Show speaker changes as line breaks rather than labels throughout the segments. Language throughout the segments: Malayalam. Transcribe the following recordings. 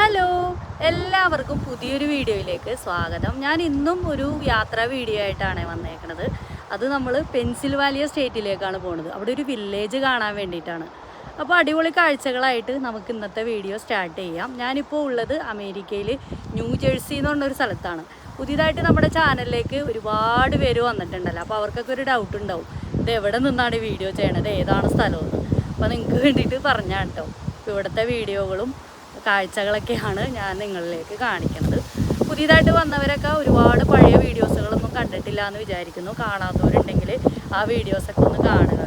ഹലോ എല്ലാവർക്കും പുതിയൊരു വീഡിയോയിലേക്ക് സ്വാഗതം. ഞാൻ ഇന്നും ഒരു യാത്രാ വീഡിയോ ആയിട്ടാണ് വന്നേക്കണത്. അത് നമ്മൾ പെൻസിൽവാലിയ സ്റ്റേറ്റിലേക്കാണ് പോണത്. അവിടെ ഒരു വില്ലേജ് കാണാൻ വേണ്ടിയിട്ടാണ്. അപ്പോൾ അടിപൊളി കാഴ്ചകളായിട്ട് നമുക്ക് ഇന്നത്തെ വീഡിയോ സ്റ്റാർട്ട് ചെയ്യാം. ഞാനിപ്പോൾ ഉള്ളത് അമേരിക്കയിൽ ന്യൂ ജേഴ്സി എന്ന് പറഞ്ഞൊരു സ്ഥലത്താണ്. പുതിയതായിട്ട് നമ്മുടെ ചാനലിലേക്ക് ഒരുപാട് പേര് വന്നിട്ടുണ്ടല്ലോ. അപ്പോൾ അവർക്കൊക്കെ ഒരു ഡൗട്ട് ഉണ്ടാവും. ഇത് എവിടെ നിന്നാണ് വീഡിയോ ചെയ്യണത്? ഏതാണ് സ്ഥലമെന്ന് അപ്പോൾ നിങ്ങൾക്ക് വേണ്ടിയിട്ട് പറഞ്ഞാട്ടോ. ഇവിടുത്തെ വീഡിയോകളും കാഴ്ചകളൊക്കെയാണ് ഞാൻ നിങ്ങളിലേക്ക് കാണിക്കുന്നത്. പുതിയതായിട്ട് വന്നവരൊക്കെ ഒരുപാട് പഴയ വീഡിയോസുകളൊന്നും കണ്ടിട്ടില്ല എന്ന് വിചാരിക്കുന്നു. കാണാത്തവരുണ്ടെങ്കിൽ ആ വീഡിയോസൊക്കെ ഒന്ന് കാണുക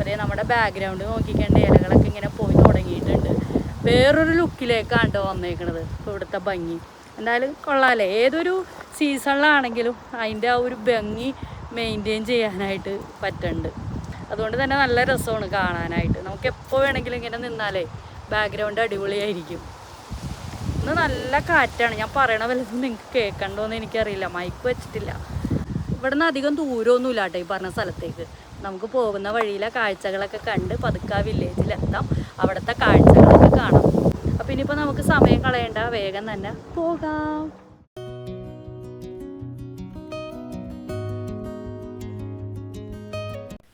അതേ നമ്മുടെ ബാക്ക്ഗ്രൗണ്ട് നോക്കിക്കേണ്ട ഇലകളൊക്കെ ഇങ്ങനെ പോയി തുടങ്ങിയിട്ടുണ്ട്. വേറൊരു ലുക്കിലേക്കാണ് വന്നേക്കണത്. ഇവിടുത്തെ ഭംഗി. എന്തായാലും കൊള്ളാമല്ലേ ഏതൊരു സീസണിലാണെങ്കിലും അതിന്റെ ആ ഒരു ഭംഗി മെയിന്റെയിൻ ചെയ്യാനായിട്ട് പറ്റുന്നുണ്ട് അതുകൊണ്ട് തന്നെ നല്ല രസമാണ് കാണാനായിട്ട്. നമുക്ക് എപ്പോൾ വേണമെങ്കിലും ഇങ്ങനെ നിന്നാലേ ബാക്ക്ഗ്രൗണ്ട് അടിപൊളിയായിരിക്കും. ഇന്ന് നല്ല കാറ്റാണ്. ഞാൻ പറയണ വല്ലതും നിങ്ങൾക്ക് കേൾക്കണ്ടോന്ന് എനിക്കറിയില്ല. മൈക്ക് വെച്ചിട്ടില്ല. ഇവിടുന്ന് അധികം ദൂരമൊന്നുമില്ല കേട്ടോ ഈ പറഞ്ഞ സ്ഥലത്തേക്ക്. നമുക്ക് പോകുന്ന വഴിയിലെ കാഴ്ചകളൊക്കെ കണ്ട് പതുക്കെ വില്ലേജിലെത്താം അവിടുത്തെ കാഴ്ചകളൊക്കെ കാണാം. അപ്പം ഇനിയിപ്പോൾ നമുക്ക് സമയം കളയണ്ട. വേഗം തന്നെ പോകാം.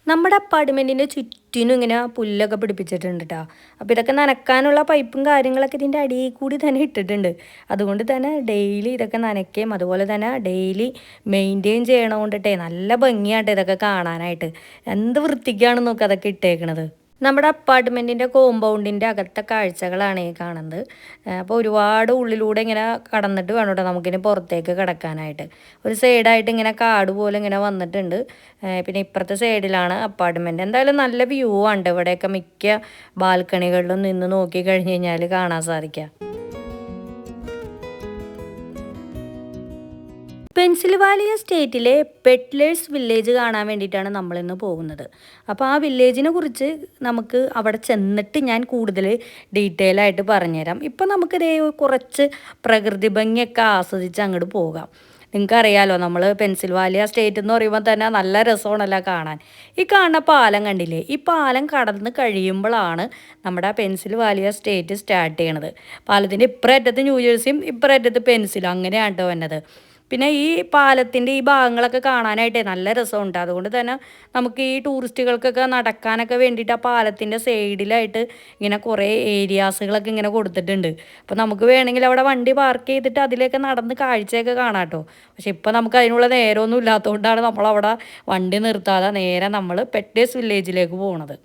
നമ്മുടെ അപ്പാർട്ട്മെന്റിന്റെ ചുറ്റിനും ഇങ്ങനെ പുല്ലൊക്കെ പിടിപ്പിച്ചിട്ടുണ്ട് കേട്ടോ അപ്പോൾ ഇതൊക്കെ നനക്കാനുള്ള പൈപ്പും കാര്യങ്ങളൊക്കെ ഇതിന്റെ അടിയിൽ കൂടി തന്നെ ഇട്ടിട്ടുണ്ട്. അതുകൊണ്ട് തന്നെ ഡെയിലി ഇതൊക്കെ നനയ്ക്കുകയും അതുപോലെ തന്നെ ഡെയിലി മെയിന്റെയിൻ ചെയ്യണ കൊണ്ടിട്ടേ നല്ല ഭംഗിയായിട്ട് ഇതൊക്കെ കാണാനായിട്ട്. എന്ത് വൃത്തിക്കാണ് നോക്കുക അതൊക്കെ ഇട്ടേക്കണത്. നമ്മുടെ അപ്പാർട്ട്മെന്റിന്റെ കോമ്പൗണ്ടിന്റെ അകത്തെ കാഴ്ചകളാണ് ഈ കാണുന്നത്. അപ്പോൾ ഒരുപാട് ഉള്ളിലൂടെ ഇങ്ങനെ കടന്നിട്ട് വേണം കേട്ടോ നമുക്കിനി പുറത്തേക്ക് കിടക്കാനായിട്ട്. ഒരു സൈഡായിട്ട് ഇങ്ങനെ കാട് പോലെ ഇങ്ങനെ വന്നിട്ടുണ്ട്. പിന്നെ ഇപ്പുറത്തെ സൈഡിലാണ് അപ്പാർട്ട്മെന്റ് എന്തായാലും നല്ല വ്യൂ ആണ് ഇവിടെയൊക്കെ മിക്ക ബാൽക്കണികളിലും നിന്ന് നോക്കി കഴിഞ്ഞ് കഴിഞ്ഞാൽ കാണാൻ സാധിക്കുക. പെൻസിൽവാലിയ സ്റ്റേറ്റിലെ പെറ്റ്ലേഴ്സ് വില്ലേജ് കാണാൻ വേണ്ടിയിട്ടാണ് നമ്മളിന്ന് പോകുന്നത്. അപ്പോൾ ആ വില്ലേജിനെ കുറിച്ച് നമുക്ക് അവിടെ ചെന്നിട്ട് ഞാൻ കൂടുതൽ ഡീറ്റെയിൽ ആയിട്ട് പറഞ്ഞുതരാം. ഇപ്പോൾ നമുക്കിതേ കുറച്ച് പ്രകൃതി ഭംഗിയൊക്കെ ആസ്വദിച്ച് അങ്ങോട്ട് പോകാം. നിങ്ങൾക്കറിയാലോ നമ്മൾ പെൻസിൽവാലിയ സ്റ്റേറ്റ് എന്ന് പറയുമ്പോൾ തന്നെ നല്ല രസമാണല്ലോ കാണാൻ. ഈ കാണുന്ന പാലം കണ്ടില്ലേ? ഈ പാലം കടന്ന് കഴിയുമ്പോഴാണ് നമ്മുടെ പെൻസിൽവാലിയ സ്റ്റേറ്റ് സ്റ്റാർട്ട് ചെയ്യണത്. പാലത്തിന്റെ ഇപ്പുററ്റത്ത് ന്യൂജേഴ്സിയും ഇപ്പുററ്റത്ത് പെൻസിലും അങ്ങനെയാണ് കേട്ടോ വന്നത്. പിന്നെ ഈ പാലത്തിന്റെ ഈ ഭാഗങ്ങളൊക്കെ കാണാനായിട്ടേ നല്ല രസമുണ്ട്. അതുകൊണ്ട് തന്നെ നമുക്ക് ഈ ടൂറിസ്റ്റുകൾക്കൊക്കെ നടക്കാനൊക്കെ വേണ്ടിയിട്ട് ആ പാലത്തിന്റെ സൈഡിലായിട്ട് ഇങ്ങനെ കുറേ ഏരിയാസുകളൊക്കെ ഇങ്ങനെ കൊടുത്തിട്ടുണ്ട്. അപ്പോൾ നമുക്ക് വേണമെങ്കിൽ അവിടെ വണ്ടി പാർക്ക് ചെയ്തിട്ട് അതിലേക്ക് നടന്ന് കാഴ്ചയൊക്കെ കാണാം കേട്ടോ. പക്ഷെ ഇപ്പോൾ നമുക്ക് അതിനുള്ള നേരമൊന്നും ഇല്ലാത്തതുകൊണ്ടാണ് നമ്മളവിടെ വണ്ടി നിർത്താതെ നേരെ നമ്മൾ പെറ്റേഴ്സ് വില്ലേജിലേക്ക് പോണത്.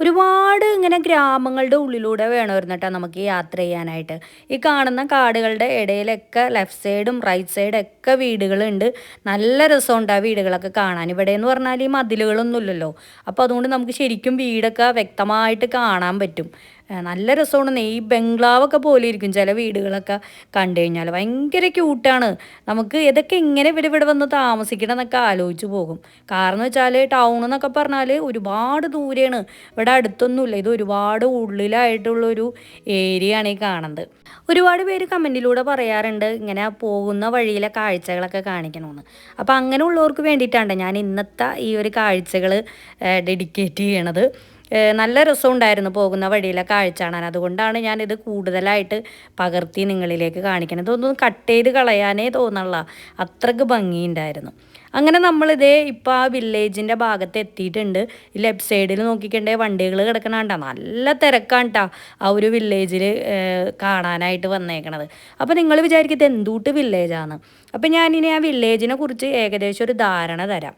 ഒരുപാട് ഇങ്ങനെ ഗ്രാമങ്ങളുടെ ഉള്ളിലൂടെ വേണമായിരുന്നു കേട്ടോ നമുക്ക് യാത്ര ചെയ്യാനായിട്ട്. ഈ കാണുന്ന കാടുകളുടെ ഇടയിലൊക്കെ ലെഫ്റ്റ് സൈഡും റൈറ്റ് സൈഡും ഒക്കെ വീടുകളുണ്ട്. നല്ല രസമുണ്ട് ആ വീടുകളൊക്കെ കാണാൻ. ഇവിടെ എന്ന് പറഞ്ഞാൽ ഈ മതിലുകളൊന്നുമില്ലല്ലോ. അപ്പോൾ അതുകൊണ്ട് നമുക്ക് ശരിക്കും വീടൊക്കെ വ്യക്തമായിട്ട് കാണാൻ പറ്റും. നല്ല രസമാണ്. ഈ ബംഗ്ലാവൊക്കെ പോലെ ഇരിക്കും ചില വീടുകളൊക്കെ കണ്ടു കഴിഞ്ഞാൽ ഭയങ്കര ക്യൂട്ടാണ് നമുക്ക് ഇതൊക്കെ എങ്ങനെ ഇവർ ഇവിടെ വന്ന് താമസിക്കണം എന്നൊക്കെ ആലോചിച്ച് പോകും. കാരണം വെച്ചാൽ ടൗൺ എന്നൊക്കെ പറഞ്ഞാൽ ഒരുപാട് ദൂരെയാണ്. ഇവിടെ അടുത്തൊന്നുമില്ല. ഇത് ഒരുപാട് ഉള്ളിലായിട്ടുള്ളൊരു ഏരിയ ആണ് ഈ കാണുന്നത്. ഒരുപാട് പേര് കമന്റിലൂടെ പറയാറുണ്ട് ഇങ്ങനെ പോകുന്ന വഴിയിലെ കാഴ്ചകളൊക്കെ കാണിക്കണമെന്ന് അപ്പോൾ അങ്ങനെയുള്ളവർക്ക് വേണ്ടിയിട്ടാണ് ഞാൻ ഇന്നത്തെ ഈ ഒരു കാഴ്ചകൾ ഡെഡിക്കേറ്റ് ചെയ്യണത്. നല്ല രസമുണ്ടായിരുന്നു പോകുന്ന വഴിയിലെ കാഴ്ച കാണാൻ. അതുകൊണ്ടാണ് ഞാനിത് കൂടുതലായിട്ട് പകർത്തി നിങ്ങളിലേക്ക് കാണിക്കുന്നത് ഇതൊന്നും കട്ട് ചെയ്ത് കളയാനേ തോന്നുള്ള അത്രയ്ക്ക് ഭംഗിയുണ്ടായിരുന്നു. അങ്ങനെ നമ്മളിതേ ഇപ്പോൾ ആ വില്ലേജിന്റെ ഭാഗത്ത് എത്തിയിട്ടുണ്ട്. ഈ ലെഫ്റ്റ് സൈഡിൽ നോക്കിക്കണ്ടേ വണ്ടികൾ കിടക്കണാണ്ട. നല്ല തിരക്കാണ് ആ ഒരു വില്ലേജിൽ കാണാനായിട്ട് വന്നേക്കണത്. അപ്പോൾ നിങ്ങൾ വിചാരിക്കും ഇത് എന്തൂട്ട് വില്ലേജാണ് അപ്പോൾ ഞാനിനി ആ വില്ലേജിനെ കുറിച്ച് ഏകദേശം ഒരു ധാരണ തരാം.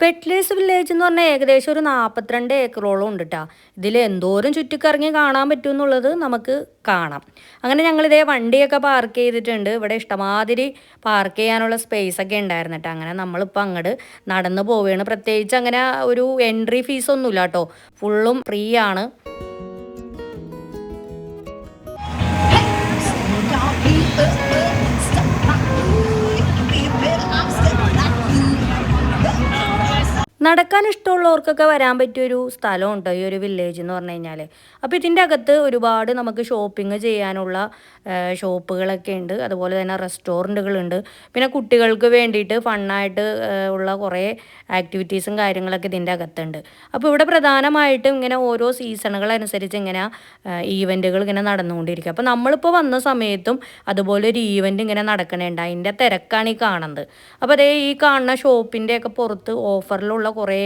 പെറ്റ്ലേസ് വില്ലേജ് എന്ന് പറഞ്ഞാൽ ഏകദേശം ഒരു നാൽപ്പത്തിരണ്ട് ഏക്കറോളം ഉണ്ട് കേട്ടോ ഇതിൽ എന്തോരം ചുറ്റിക്കറങ്ങി കാണാൻ പറ്റും എന്നുള്ളത് നമുക്ക് കാണാം. അങ്ങനെ ഞങ്ങളിതേ വണ്ടിയൊക്കെ പാർക്ക് ചെയ്തിട്ടുണ്ട്. ഇവിടെ ഇഷ്ടമാതിരി പാർക്ക് ചെയ്യാനുള്ള സ്പേസ് ഒക്കെ ഉണ്ടായിരുന്നു കേട്ടോ അങ്ങനെ നമ്മളിപ്പോൾ അങ്ങോട്ട് നടന്നു പോവുകയാണ്. പ്രത്യേകിച്ച് അങ്ങനെ ഒരു എൻട്രി ഫീസ് ഒന്നുമില്ല കേട്ടോ ഫുള്ളും ഫ്രീ ആണ്. നടക്കാൻ ഇഷ്ടമുള്ളവർക്കൊക്കെ വരാൻ പറ്റിയ ഒരു സ്ഥലമുണ്ട് ഈ ഒരു വില്ലേജ് എന്ന് പറഞ്ഞു കഴിഞ്ഞാൽ അപ്പോൾ ഇതിന്റെ അകത്ത് ഒരുപാട് നമുക്ക് ഷോപ്പിംഗ് ചെയ്യാനുള്ള ഷോപ്പുകളൊക്കെ ഉണ്ട്. അതുപോലെ തന്നെ റെസ്റ്റോറന്റുകളുണ്ട് പിന്നെ കുട്ടികൾക്ക് വേണ്ടിയിട്ട് ഫണ്ണായിട്ട് ഉള്ള കുറേ ആക്ടിവിറ്റീസും കാര്യങ്ങളൊക്കെ ഇതിന്റെ അകത്തുണ്ട്. അപ്പോൾ ഇവിടെ പ്രധാനമായിട്ടും ഇങ്ങനെ ഓരോ സീസണുകൾ അനുസരിച്ച് ഇങ്ങനെ ഈവന്റുകൾ ഇങ്ങനെ നടന്നുകൊണ്ടിരിക്കുക അപ്പോൾ നമ്മളിപ്പോൾ വന്ന സമയത്തും അതുപോലെ ഒരു ഈവന്റ് ഇങ്ങനെ നടക്കണേണ്ട. അതിന്റെ തിരക്കാണ് ഈ കാണുന്നത്. അപ്പോൾ അതേ ഈ കാണുന്ന ഷോപ്പിന്റെയൊക്കെ പുറത്ത് ഓഫറിലുള്ള കുറേ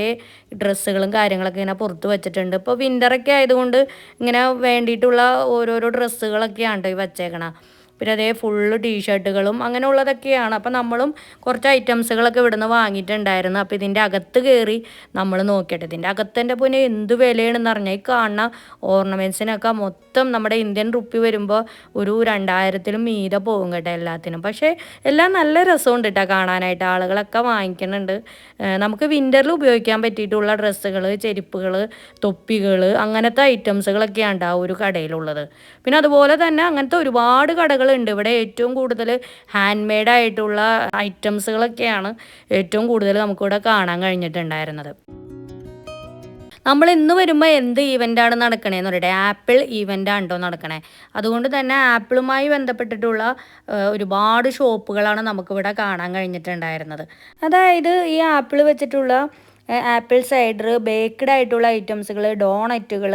ഡ്രസ്സുകളും കാര്യങ്ങളൊക്കെ ഇങ്ങനെ പുറത്ത് വെച്ചിട്ടുണ്ട്. ഇപ്പോൾ വിന്ററൊക്കെ ആയതുകൊണ്ട് ഇങ്ങനെ വേണ്ടിയിട്ടുള്ള ഓരോരോ ഡ്രസ്സുകളൊക്കെയാണ് ഈ വച്ചേക്കണ. പിന്നെ അതേ ഫുള്ള് ടീഷർട്ടുകളും അങ്ങനെയുള്ളതൊക്കെയാണ്. അപ്പം നമ്മളും കുറച്ച് ഐറ്റംസുകളൊക്കെ ഇവിടുന്ന് വാങ്ങിയിട്ടുണ്ടായിരുന്നു. അപ്പോൾ ഇതിന്റെ അകത്ത് കയറി നമ്മൾ നോക്കിയിട്ട് ഇതിന്റെ അകത്തിന്റെ പിന്നെ എന്ത് വിലയാണെന്ന് പറഞ്ഞാൽ ഈ കാണുന്ന ഓർണമെന്റ്സിനൊക്കെ മൊത്തം നമ്മുടെ ഇന്ത്യൻ റുപ്പി വരുമ്പോൾ ഒരു രണ്ടായിരത്തിലും മീതെ പോകും കേട്ടോ എല്ലാത്തിനും. പക്ഷേ എല്ലാം നല്ല രസമുണ്ട് കേട്ടോ കാണാനായിട്ട്. ആളുകളൊക്കെ വാങ്ങിക്കുന്നുണ്ട്. നമുക്ക് വിന്ററിൽ ഉപയോഗിക്കാൻ പറ്റിയിട്ടുള്ള ഡ്രസ്സുകൾ ചെരുപ്പുകൾ തൊപ്പികൾ അങ്ങനത്തെ ഐറ്റംസുകളൊക്കെയാണ് ഉണ്ടാവും ഒരു കടയിലുള്ളത്. പിന്നെ അതുപോലെ തന്നെ അങ്ങനത്തെ ഒരുപാട് കടകളുണ്ട് ഇവിടെ ഏറ്റവും കൂടുതൽ ഹാൻഡ് മെയ്ഡ് ആയിട്ടുള്ള ഐറ്റംസുകളൊക്കെയാണ് ഏറ്റവും കൂടുതൽ നമുക്കിവിടെ കാണാൻ കഴിഞ്ഞിട്ടുണ്ടായിരുന്നത്. നമ്മൾ ഇന്ന് വരുമ്പോൾ എന്ത് ഈവന്റാണ് നടക്കണേന്ന് പറയട്ടെ. ആപ്പിൾ ഈവന്റാണ് കേട്ടോ നടക്കണേ. അതുകൊണ്ട് തന്നെ ആപ്പിളുമായി ബന്ധപ്പെട്ടിട്ടുള്ള ഒരുപാട് ഷോപ്പുകളാണ് നമുക്കിവിടെ കാണാൻ കഴിഞ്ഞിട്ടുണ്ടായിരുന്നത്. അതായത് ഈ ആപ്പിൾ വെച്ചിട്ടുള്ള ആപ്പിൾ സൈഡർ ബേക്ക്ഡ് ആയിട്ടുള്ള ഐറ്റംസുകൾ ഡോണറ്റുകൾ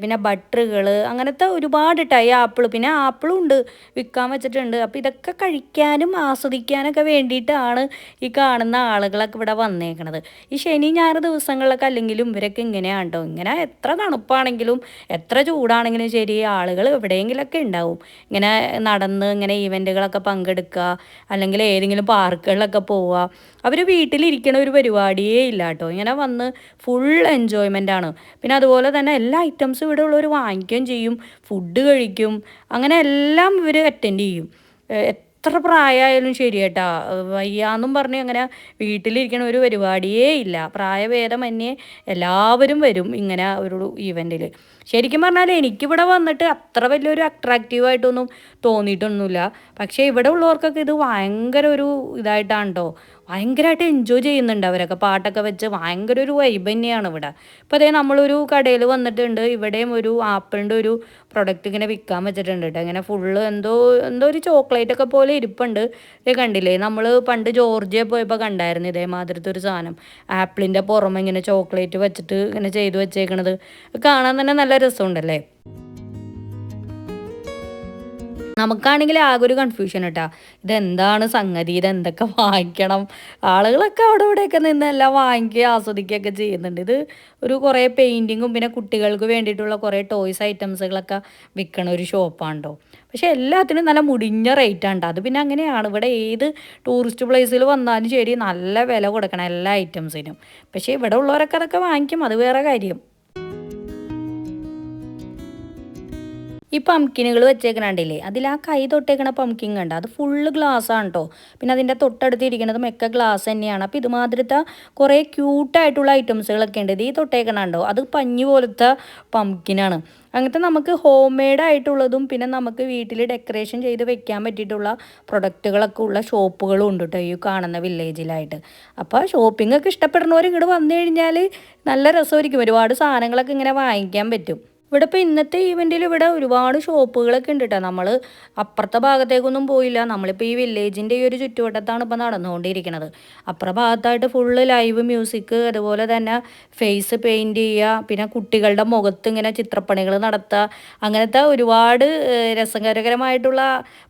പിന്നെ ബട്ടറുകൾ അങ്ങനത്തെ ഒരുപാട് ടൈ ആപ്പിൾ പിന്നെ ആപ്പിളും ഉണ്ട് വിൽക്കാൻ വെച്ചിട്ടുണ്ട്. അപ്പോൾ ഇതൊക്കെ കഴിക്കാനും ആസ്വദിക്കാനൊക്കെ വേണ്ടിയിട്ടാണ് ഈ കാണുന്ന ആളുകളൊക്കെ ഇവിടെ വന്നേക്കണത്. ഈ ശനി ഞായർ ദിവസങ്ങളിലൊക്കെ അല്ലെങ്കിലും ഇവരൊക്കെ ഇങ്ങനെയാണ് കേട്ടോ ഇങ്ങനെ എത്ര തണുപ്പാണെങ്കിലും എത്ര ചൂടാണെങ്കിലും ശരി ആളുകൾ എവിടെയെങ്കിലൊക്കെ ഉണ്ടാവും. ഇങ്ങനെ നടന്ന് ഇങ്ങനെ ഈവെന്റുകളൊക്കെ പങ്കെടുക്കുക അല്ലെങ്കിൽ ഏതെങ്കിലും പാർക്കുകളിലൊക്കെ പോവുക. അവർ വീട്ടിലിരിക്കണ ഒരു പരിപാടിയേ ഇല്ല കേട്ടോ ഇങ്ങനെ വന്ന് ഫുൾ എൻജോയ്മെന്റ് ആണ് പിന്നെ അതുപോലെ തന്നെ എല്ലാ ഐറ്റംസും ഇവിടെ ഉള്ളവർ വാങ്ങിക്കുകയും ചെയ്യും ഫുഡ് കഴിക്കും അങ്ങനെ എല്ലാം ഇവർ അറ്റൻഡ് ചെയ്യും. എത്ര പ്രായമായാലും ശരി കേട്ടാ. വയ്യാന്നും പറഞ്ഞ് അങ്ങനെ വീട്ടിലിരിക്കണ ഒരു പരിപാടിയേ ഇല്ല. പ്രായഭേദമന്യേ എല്ലാവരും വരും ഇങ്ങനെ ഒരു ഈവന്റിൽ ശരിക്കും പറഞ്ഞാൽ എനിക്കിവിടെ വന്നിട്ട് അത്ര വലിയൊരു അട്രാക്റ്റീവായിട്ടൊന്നും തോന്നിയിട്ടൊന്നുമില്ല. പക്ഷേ ഇവിടെ ഉള്ളവർക്കൊക്കെ ഇത് ഭയങ്കര ഒരു ഇതായിട്ടാണ് കേട്ടോ ഭയങ്കരമായിട്ട് എൻജോയ് ചെയ്യുന്നുണ്ട് അവരൊക്കെ. പാട്ടൊക്കെ വെച്ച് ഭയങ്കര ഒരു വൈബ് തന്നെയാണ് ഇവിടെ. ഇപ്പോൾ അതേ നമ്മളൊരു കടയിൽ വന്നിട്ടുണ്ട്. ഇവിടെയും ഒരു ആപ്പിളിന്റെ ഒരു പ്രൊഡക്റ്റ് ഇങ്ങനെ വിൽക്കാൻ വെച്ചിട്ടുണ്ട് കേട്ടോ ഇങ്ങനെ ഫുള്ള് എന്തോ എന്തോ ഒരു ചോക്ലേറ്റ് ഒക്കെ പോലെ ഇരിപ്പുണ്ട്. ഇത് കണ്ടില്ലേ? നമ്മൾ പണ്ട് ജോർജിയ പോയപ്പോൾ കണ്ടായിരുന്നു ഇതേമാതിരത്തെ ഒരു സാധനം. ആപ്പിളിന്റെ പുറമെ ഇങ്ങനെ ചോക്ലേറ്റ് വെച്ചിട്ട് ഇങ്ങനെ ചെയ്തു വെച്ചേക്കണത്. കാണാൻ തന്നെ നല്ല രസമുണ്ടല്ലേ? നമുക്കാണെങ്കിൽ ആകെ ഒരു കൺഫ്യൂഷൻ കേട്ടാ ഇതെന്താണ് സംഗതി? ഇതെന്തൊക്കെ വാങ്ങിക്കണം? ആളുകളൊക്കെ അവിടെ ഇവിടെയൊക്കെ നിന്ന് എല്ലാം ആസ്വദിക്കുകയൊക്കെ ചെയ്യുന്നുണ്ട്. ഇത് ഒരു കുറേ പെയിന്റിങ്ങും പിന്നെ കുട്ടികൾക്ക് വേണ്ടിയിട്ടുള്ള കുറേ ടോയ്സ് ഐറ്റംസുകളൊക്കെ വിൽക്കണ ഒരു ഷോപ്പാണ് കേട്ടോ പക്ഷെ എല്ലാത്തിനും നല്ല മുടിഞ്ഞ റേറ്റാണ്. അത് പിന്നെ അങ്ങനെയാണ്. ഇവിടെ ഏത് ടൂറിസ്റ്റ് പ്ലേസിൽ വന്നാലും ശരി നല്ല വില കൊടുക്കണം എല്ലാ ഐറ്റംസിനും പക്ഷേ ഇവിടെ ഉള്ളവരൊക്കെ അതൊക്കെ വാങ്ങിക്കും. അത് വേറെ കാര്യം. ഈ പംകിനുകൾ വെച്ചേക്കണണ്ടില്ലേ? അതിൽ ആ കൈ തൊട്ടേക്കണ പംകിൻ കണ്ട? അത് ഫുള്ള് ഗ്ലാസ് ആണ് കേട്ടോ പിന്നെ അതിന്റെ തൊട്ടടുത്തിരിക്കുന്നതും ഒക്കെ ഗ്ലാസ് തന്നെയാണ്. അപ്പോൾ ഇതുമാതിരത്തെ കുറേ ക്യൂട്ടായിട്ടുള്ള ഐറ്റംസുകളൊക്കെ ഉണ്ട്. ഇത് ഈ തൊട്ടേക്കണുണ്ടോ? അത് പഞ്ഞു പോലത്തെ പംകിനാണ് അങ്ങനത്തെ നമുക്ക് ഹോം മെയ്ഡ് ആയിട്ടുള്ളതും പിന്നെ നമുക്ക് വീട്ടിൽ ഡെക്കറേഷൻ ചെയ്ത് വെക്കാൻ പറ്റിയിട്ടുള്ള പ്രൊഡക്റ്റുകളൊക്കെ ഉള്ള ഷോപ്പുകളും ഉണ്ട് കേട്ടോ ഈ കാണുന്ന വില്ലേജിലായിട്ട് അപ്പോൾ ഷോപ്പിംഗ് ഒക്കെ ഇഷ്ടപ്പെടുന്നവർ ഇങ്ങോട്ട് വന്നു കഴിഞ്ഞാൽ നല്ല രസമായിരിക്കും. ഒരുപാട് സാധനങ്ങളൊക്കെ ഇങ്ങനെ വാങ്ങിക്കാൻ പറ്റും. ഇവിടെ ഇപ്പോൾ ഇന്നത്തെ ഈവെന്റിൽ ഇവിടെ ഒരുപാട് ഷോപ്പുകളൊക്കെ ഉണ്ട് കേട്ടോ നമ്മൾ അപ്പുറത്തെ ഭാഗത്തേക്കൊന്നും പോയില്ല. നമ്മളിപ്പോൾ ഈ വില്ലേജിന്റെ ഈ ഒരു ചുറ്റുവട്ടത്താണ് ഇപ്പോൾ നടന്നുകൊണ്ടിരിക്കുന്നത് അപ്പുറ ഭാഗത്തായിട്ട് ഫുള്ള് ലൈവ് മ്യൂസിക് അതുപോലെ തന്നെ ഫേസ് പെയിന്റ് ചെയ്യുക പിന്നെ കുട്ടികളുടെ മുഖത്ത് ഇങ്ങനെ ചിത്രപ്പണികൾ നടത്തുക അങ്ങനത്തെ ഒരുപാട് രസകരകരമായിട്ടുള്ള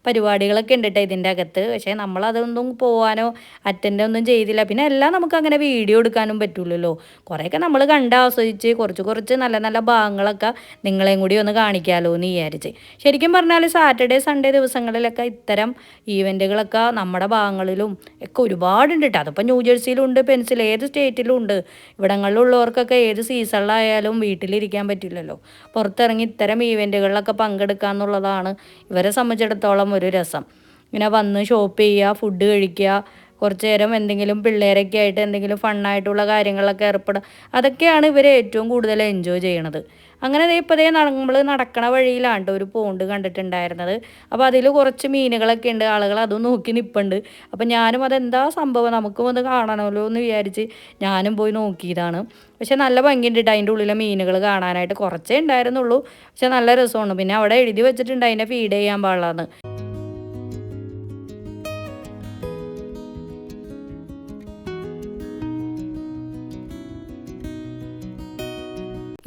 പരിപാടികളൊക്കെ ഉണ്ട് കേട്ടോ ഇതിന്റെ അകത്ത്. പക്ഷേ നമ്മളതൊന്നും പോകാനോ അറ്റൻഡ് ഒന്നും ചെയ്തില്ല. പിന്നെ എല്ലാം നമുക്ക് അങ്ങനെ വീഡിയോ എടുക്കാനും പറ്റുള്ളൂല്ലോ കുറേയൊക്കെ നമ്മൾ കണ്ട് ആസ്വദിച്ച് കുറച്ച് കുറച്ച് നല്ല നല്ല ഭാഗങ്ങളൊക്കെ നിങ്ങളെയും കൂടി ഒന്ന് കാണിക്കാമല്ലോ എന്ന് വിചാരിച്ച്. ശരിക്കും പറഞ്ഞാൽ സാറ്റർഡേ സൺഡേ ദിവസങ്ങളിലൊക്കെ ഇത്തരം ഈവന്റുകളൊക്കെ നമ്മുടെ ഭാഗങ്ങളിലും ഒക്കെ ഒരുപാടുണ്ട് കേട്ടോ അതിപ്പോൾ ന്യൂ ജേഴ്സിയിലുണ്ട് പെൻസിൽ ഏത് സ്റ്റേറ്റിലും ഉണ്ട് ഇവിടങ്ങളിലുള്ളവർക്കൊക്കെ ഏത് സീസണിലായാലും വീട്ടിലിരിക്കാൻ പറ്റില്ലല്ലോ. പുറത്തിറങ്ങി ഇത്തരം ഈവന്റുകളിലൊക്കെ പങ്കെടുക്കുക എന്നുള്ളതാണ് ഇവരെ സംബന്ധിച്ചിടത്തോളം ഒരു രസം. ഇങ്ങനെ വന്ന് ഷോപ്പ് ചെയ്യുക ഫുഡ് കഴിക്കുക കുറച്ച് നേരം എന്തെങ്കിലും പിള്ളേരൊക്കെ ആയിട്ട് എന്തെങ്കിലും ഫണ്ണായിട്ടുള്ള കാര്യങ്ങളൊക്കെ ഏർപ്പെടുക അതൊക്കെയാണ് ഇവർ ഏറ്റവും കൂടുതൽ എൻജോയ് ചെയ്യണത്. അങ്ങനെ ഇപ്പോൾ ദേ നമ്മൾ നടക്കണ വഴിയിലാണ് ഒരു പോണ്ട് കണ്ടിട്ടുണ്ടായിരുന്നത്. അപ്പോൾ അതിൽ കുറച്ച് മീനുകളൊക്കെ ഉണ്ട് ആളുകൾ അതും നോക്കി നിൽപ്പുണ്ട് അപ്പോൾ ഞാനും അതെന്താ സംഭവം? നമുക്കും അത് കാണണമല്ലോ എന്ന് വിചാരിച്ച് ഞാനും പോയി നോക്കിയതാണ്. പക്ഷെ നല്ല ഭംഗിയുണ്ട് ട്ടോ അതിന്റെ ഉള്ളിലെ മീനുകൾ കാണാനായിട്ട്. കുറച്ചേ ഉണ്ടായിരുന്നുള്ളൂ. പക്ഷെ നല്ല രസമാണ്. പിന്നെ അവിടെ എഴുതി വെച്ചിട്ടുണ്ട് അതിനെ ഫീഡ് ചെയ്യാൻ പാടില്ലാന്ന്.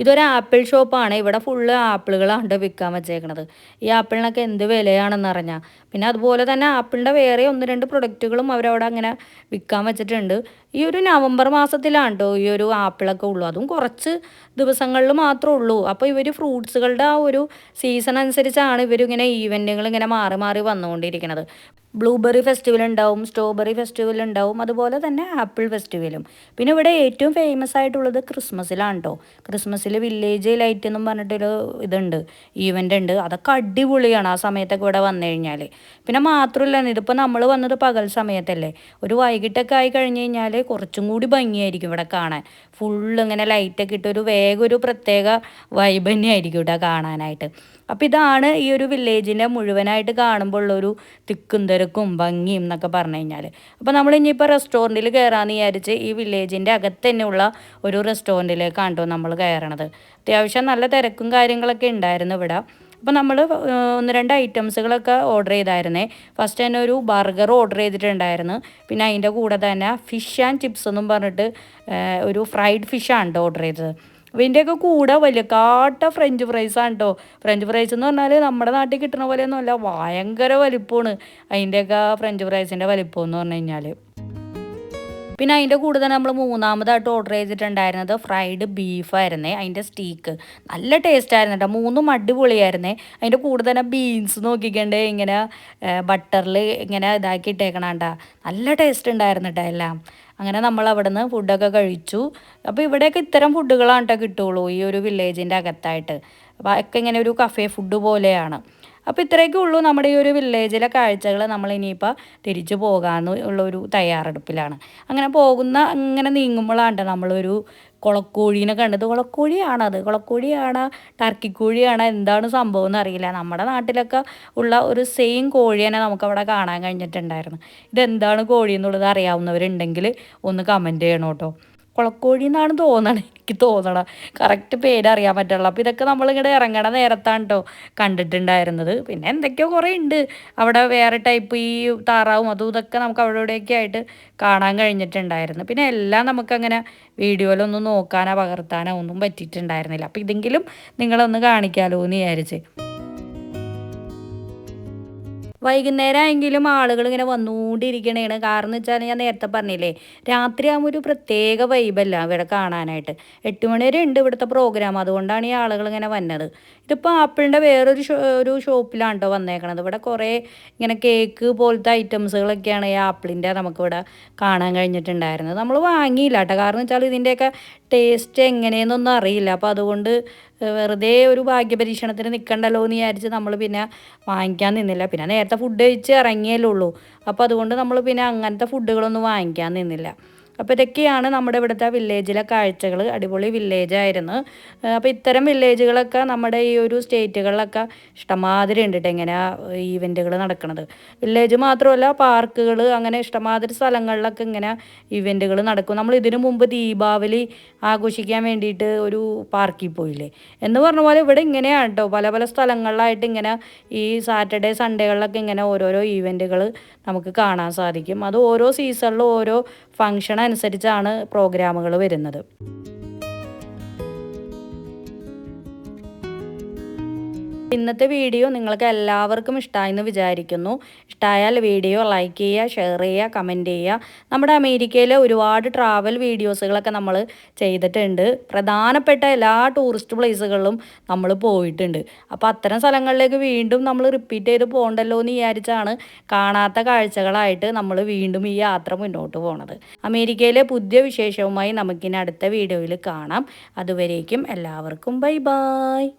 ഇതൊരു ആപ്പിൾ ഷോപ്പാണ്. ഇവിടെ ഫുള്ള് ആപ്പിളുകളാണ് വിൽക്കാൻ വെച്ചേക്കണത്. ഈ ആപ്പിളിനൊക്കെ എന്ത് വിലയാണെന്ന് അറിഞ്ഞാൽ പിന്നെ അതുപോലെ തന്നെ ആപ്പിളിന്റെ വേറെ ഒന്ന് രണ്ട് പ്രൊഡക്റ്റുകളും അവരവിടെ അങ്ങനെ വിൽക്കാൻ വെച്ചിട്ടുണ്ട്. ഈ ഒരു നവംബർ മാസത്തിലാണ് ഈ ഒരു ആപ്പിളൊക്കെ ഉള്ളൂ. അതും കുറച്ച് ദിവസങ്ങളിൽ മാത്രമേ ഉള്ളൂ. അപ്പോൾ ഇവർ ഫ്രൂട്ട്സുകളുടെ ആ ഒരു സീസൺ അനുസരിച്ചാണ് ഇവരിങ്ങനെ ഈവന്റുകൾ ഇങ്ങനെ മാറി മാറി വന്നുകൊണ്ടിരിക്കുന്നത്. ബ്ലൂബെറി ഫെസ്റ്റിവൽ ഉണ്ടാവും സ്ട്രോബെറി ഫെസ്റ്റിവൽ ഉണ്ടാവും അതുപോലെ തന്നെ ആപ്പിൾ ഫെസ്റ്റിവലും. പിന്നെ ഇവിടെ ഏറ്റവും ഫേമസ് ആയിട്ടുള്ളത് ക്രിസ്മസിലാണ് കേട്ടോ ക്രിസ്മസിൽ വില്ലേജ് ലൈറ്റ് എന്നും പറഞ്ഞിട്ടൊരു ഇതുണ്ട് ഈവന്റ് ഉണ്ട്. അതൊക്കെ അടിപൊളിയാണ് ആ സമയത്തൊക്കെ ഇവിടെ വന്നു കഴിഞ്ഞാൽ പിന്നെ മാത്രമല്ല ഇതിപ്പോൾ നമ്മൾ വന്നത് പകൽ സമയത്തല്ലേ. ഒരു വൈകിട്ടൊക്കെ ആയി കഴിഞ്ഞ് കഴിഞ്ഞാൽ കുറച്ചും കൂടി ഭംഗിയായിരിക്കും ഇവിടെ കാണാൻ. ഫുള്ള് ഇങ്ങനെ ലൈറ്റൊക്കെ ഇട്ട് ഒരു വേഗം ഒരു പ്രത്യേക വൈബ് തന്നെയായിരിക്കും ഇവിടെ കാണാനായിട്ട്. അപ്പോൾ ഇതാണ് ഈ ഒരു വില്ലേജിന്റെ മുഴുവനായിട്ട് കാണുമ്പോൾ ഉള്ളൊരു തിക്കും തിരക്കും ഭംഗിയും എന്നൊക്കെ പറഞ്ഞു കഴിഞ്ഞാൽ അപ്പോൾ നമ്മൾ ഇനിയിപ്പോൾ റെസ്റ്റോറന്റിൽ കയറാമെന്ന് വിചാരിച്ച് ഈ വില്ലേജിന്റെ അകത്ത് തന്നെയുള്ള ഒരു റെസ്റ്റോറന്റിലേക്കാണ് കേട്ടോ നമ്മൾ കയറണത് അത്യാവശ്യം നല്ല തിരക്കും കാര്യങ്ങളൊക്കെ ഉണ്ടായിരുന്നു ഇവിടെ. അപ്പോൾ നമ്മൾ ഒന്ന് രണ്ട് ഐറ്റംസുകളൊക്കെ ഓർഡർ ചെയ്തായിരുന്നേ. ഫസ്റ്റ് തന്നെ ഒരു ബർഗർ ഓർഡർ ചെയ്തിട്ടുണ്ടായിരുന്നു. പിന്നെ അതിന്റെ കൂടെ തന്നെ ഫിഷ് ആൻഡ് ചിപ്സ് എന്നും പറഞ്ഞിട്ട് ഒരു ഫ്രൈഡ് ഫിഷാണ് ഓർഡർ ചെയ്തത്. അപ്പോൾ ഇതിന്റെയൊക്കെ കൂടെ വലിയ കാട്ട ഫ്രഞ്ച് ഫ്രൈസ് ആണ് കേട്ടോ ഫ്രഞ്ച് ഫ്രൈസ് എന്ന് പറഞ്ഞാൽ നമ്മുടെ നാട്ടിൽ കിട്ടുന്ന പോലെയൊന്നുമല്ല ഭയങ്കര വലിപ്പമാണ്. അതിന്റെയൊക്കെ ഫ്രഞ്ച് ഫ്രൈസിന്റെ വലിപ്പം എന്ന് പറഞ്ഞു കഴിഞ്ഞാൽ പിന്നെ അതിന്റെ കൂടെ തന്നെ നമ്മൾ മൂന്നാമതായിട്ട് ഓർഡർ ചെയ്തിട്ടുണ്ടായിരുന്നത് ഫ്രൈഡ് ബീഫായിരുന്നേ അതിന്റെ സ്റ്റീക്ക് നല്ല ടേസ്റ്റ് ആയിരുന്നു കേട്ടോ മൂന്നും അടിപൊളിയായിരുന്നേ. അതിന്റെ കൂടെ തന്നെ ബീൻസ് നോക്കിക്കണ്ട് ഇങ്ങനെ ബട്ടറിൽ ഇങ്ങനെ ഇതാക്കി ഇട്ടേക്കണണ്ട നല്ല ടേസ്റ്റ് ഉണ്ടായിരുന്നു കേട്ടോ എല്ലാം. അങ്ങനെ നമ്മൾ അവിടെ നിന്ന് ഫുഡൊക്കെ കഴിച്ചു. അപ്പോൾ ഇവിടെയൊക്കെ ഇത്തരം ഫുഡുകളാണ് കേട്ടോ കിട്ടുള്ളൂ ഈ ഒരു വില്ലേജിന്റെ അകത്തായിട്ട്. അപ്പോൾ ഒക്കെ ഇങ്ങനെ ഒരു കഫേ ഫുഡ് പോലെയാണ്. അപ്പോൾ ഇത്രയൊക്കെ ഉള്ളൂ നമ്മുടെ ഈ ഒരു വില്ലേജിലെ കാഴ്ചകൾ നമ്മൾ ഇനിയിപ്പോൾ തിരിച്ചു പോകാമെന്ന് ഉള്ള ഒരു തയ്യാറെടുപ്പിലാണ്. അങ്ങനെ പോകുന്ന അങ്ങനെ നീങ്ങുമ്പോഴാണ് നമ്മളൊരു കുളക്കോഴീനെ കണ്ടത്. കുളക്കോഴിയാണത് കുളക്കോഴിയാണ്? ടർക്കിക്കോഴിയാണ് എന്താണ് സംഭവം എന്ന് അറിയില്ല. നമ്മുടെ നാട്ടിലൊക്കെ ഉള്ള ഒരു സെയിം കോഴി തന്നെ നമുക്കവിടെ കാണാൻ കഴിഞ്ഞിട്ടുണ്ടായിരുന്നു. ഇതെന്താണ് കോഴി എന്നുള്ളത് അറിയാവുന്നവരുണ്ടെങ്കിൽ ഒന്ന് കമന്റ് ചെയ്യണം കേട്ടോ. കുളക്കോഴി എന്നാണ് തോന്നണത് എനിക്ക് തോന്നണം. കറക്റ്റ് പേരറിയാൻ പറ്റുള്ളൂ. അപ്പോൾ ഇതൊക്കെ നമ്മളിങ്ങടെ ഇറങ്ങണ നേരത്താണ് കേട്ടോ കണ്ടിട്ടുണ്ടായിരുന്നത്. പിന്നെ എന്തൊക്കെയോ കുറേ ഉണ്ട്. അവിടെ വേറെ ടൈപ്പ് ഈ താറാവും അതും ഇതൊക്കെ നമുക്ക് അവിടെ ഇവിടെയൊക്കെ ആയിട്ട് കാണാൻ കഴിഞ്ഞിട്ടുണ്ടായിരുന്നു. പിന്നെ എല്ലാം നമുക്കങ്ങനെ വീഡിയോയിലൊന്നും നോക്കാനോ പകർത്താനോ ഒന്നും പറ്റിയിട്ടുണ്ടായിരുന്നില്ല. അപ്പോൾ ഇതെങ്കിലും നിങ്ങളൊന്ന് കാണിക്കാമല്ലോ എന്ന് വിചാരിച്ച്. വൈകുന്നേരം ആയെങ്കിലും ആളുകൾ ഇങ്ങനെ വന്നുകൊണ്ടിരിക്കണേണ്. കാരണം വെച്ചാൽ ഞാൻ നേരത്തെ പറഞ്ഞില്ലേ രാത്രി ആകുമ്പോൾ ഒരു പ്രത്യേക വൈബല്ല ഇവിടെ കാണാനായിട്ട്. എട്ട് മണി വരെ ഉണ്ട് ഇവിടുത്തെ പ്രോഗ്രാം അതുകൊണ്ടാണ് ഈ ആളുകൾ ഇങ്ങനെ വന്നത്. ഇതിപ്പോൾ ആപ്പിളിന്റെ വേറൊരു ഷോ ഒരു ഷോപ്പിലാണ് കേട്ടോ വന്നേക്കണത്. ഇവിടെ കുറേ ഇങ്ങനെ കേക്ക് പോലത്തെ ഐറ്റംസുകളൊക്കെയാണ് ഈ ആപ്പിളിന്റെ നമുക്കിവിടെ കാണാൻ കഴിഞ്ഞിട്ടുണ്ടായിരുന്നത്. നമ്മൾ വാങ്ങിയില്ല കേട്ടോ കാരണം വെച്ചാൽ ഇതിന്റെയൊക്കെ ടേസ്റ്റ് എങ്ങനെയെന്നൊന്നും അറിയില്ല. അപ്പോൾ അതുകൊണ്ട് വെറുതെ ഒരു ഭാഗ്യപരീക്ഷണത്തിന് നിൽക്കണ്ടല്ലോ എന്ന് വിചാരിച്ച് നമ്മൾ പിന്നെ വാങ്ങിക്കാൻ നിന്നില്ല. പിന്നെ നേരത്തെ ഫുഡ് കഴിച്ച് ഇറങ്ങിയല്ലേ ഉള്ളൂ. അപ്പോൾ അതുകൊണ്ട് നമ്മൾ പിന്നെ അങ്ങനത്തെ ഫുഡുകളൊന്നും വാങ്ങിക്കാൻ നിന്നില്ല. അപ്പോൾ ഇതൊക്കെയാണ് നമ്മുടെ ഇവിടുത്തെ വില്ലേജിലെ കാഴ്ചകൾ അടിപൊളി വില്ലേജായിരുന്നു അപ്പോൾ ഇത്തരം വില്ലേജുകളൊക്കെ നമ്മുടെ ഈ ഒരു സ്റ്റേറ്റുകളിലൊക്കെ ഇഷ്ടമാതിരി ഉണ്ടിട്ട് ഇങ്ങനെ ഈവെന്റുകൾ നടക്കുന്നത് വില്ലേജ് മാത്രമല്ല പാർക്കുകൾ അങ്ങനെ ഇഷ്ടമാതിരി സ്ഥലങ്ങളിലൊക്കെ ഇങ്ങനെ ഇവന്റുകൾ നടക്കും. നമ്മൾ ഇതിനു മുമ്പ് ദീപാവലി ആഘോഷിക്കാൻ വേണ്ടിയിട്ട് ഒരു പാർക്കിൽ പോയില്ലേ? എന്ന് പറഞ്ഞ പോലെ ഇവിടെ ഇങ്ങനെയാണ് കേട്ടോ പല പല സ്ഥലങ്ങളിലായിട്ട് ഇങ്ങനെ ഈ സാറ്റർഡേ സൺഡേകളിലൊക്കെ ഇങ്ങനെ ഓരോരോ ഈവന്റുകൾ നമുക്ക് കാണാൻ സാധിക്കും. അത് ഓരോ സീസണിലും ഓരോ ഫങ്ഷൻ അനുസരിച്ചാണ് പ്രോഗ്രാമുകൾ വരുന്നത്. ഇന്നത്തെ വീഡിയോ നിങ്ങൾക്ക് എല്ലാവർക്കും ഇഷ്ടമായെന്ന് വിചാരിക്കുന്നു. ഇഷ്ടമായാൽ വീഡിയോ ലൈക്ക് ചെയ്യുക ഷെയർ ചെയ്യുക കമന്റ് ചെയ്യുക. നമ്മുടെ അമേരിക്കയിലെ ഒരുപാട് ട്രാവൽ വീഡിയോസുകളൊക്കെ നമ്മൾ ചെയ്തിട്ടുണ്ട്. പ്രധാനപ്പെട്ട എല്ലാ ടൂറിസ്റ്റ് പ്ലേസുകളിലും നമ്മൾ പോയിട്ടുണ്ട്. അപ്പോൾ അത്തരം സ്ഥലങ്ങളിലേക്ക് വീണ്ടും നമ്മൾ റിപ്പീറ്റ് ചെയ്ത് പോകണ്ടല്ലോ എന്ന് വിചാരിച്ചാണ് കാണാത്ത കാഴ്ചകളായിട്ട് നമ്മൾ വീണ്ടും ഈ യാത്ര മുന്നോട്ട് പോണത്. അമേരിക്കയിലെ പുതിയ വിശേഷവുമായി നമുക്കിനി അടുത്ത വീഡിയോയിൽ കാണാം. അതുവരേക്കും എല്ലാവർക്കും ബൈ ബായ്